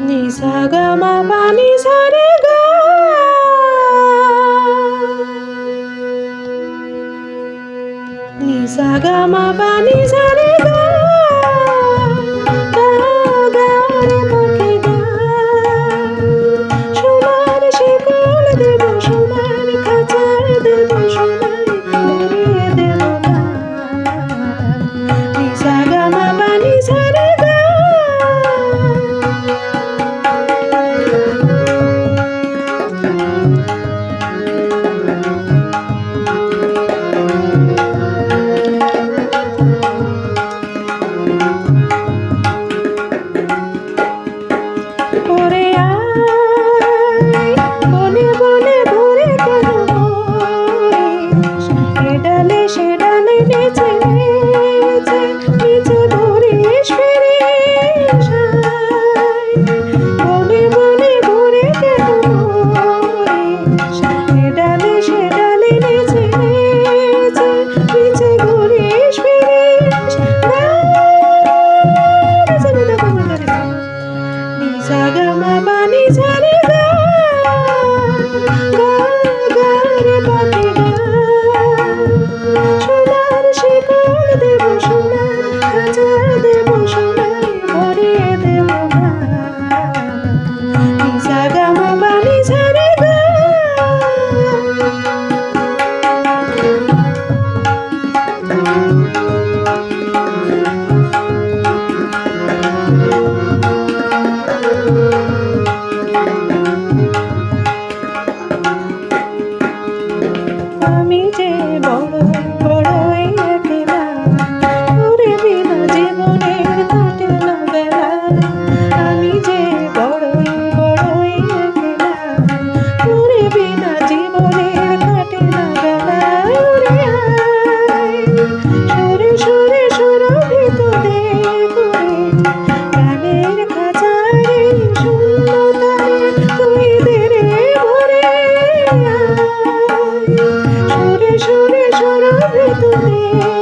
নিসা গা মা পা নিসা রে গা। নিসা গা মা পা নিসা রে গা। বেঁচে নিজে তুমি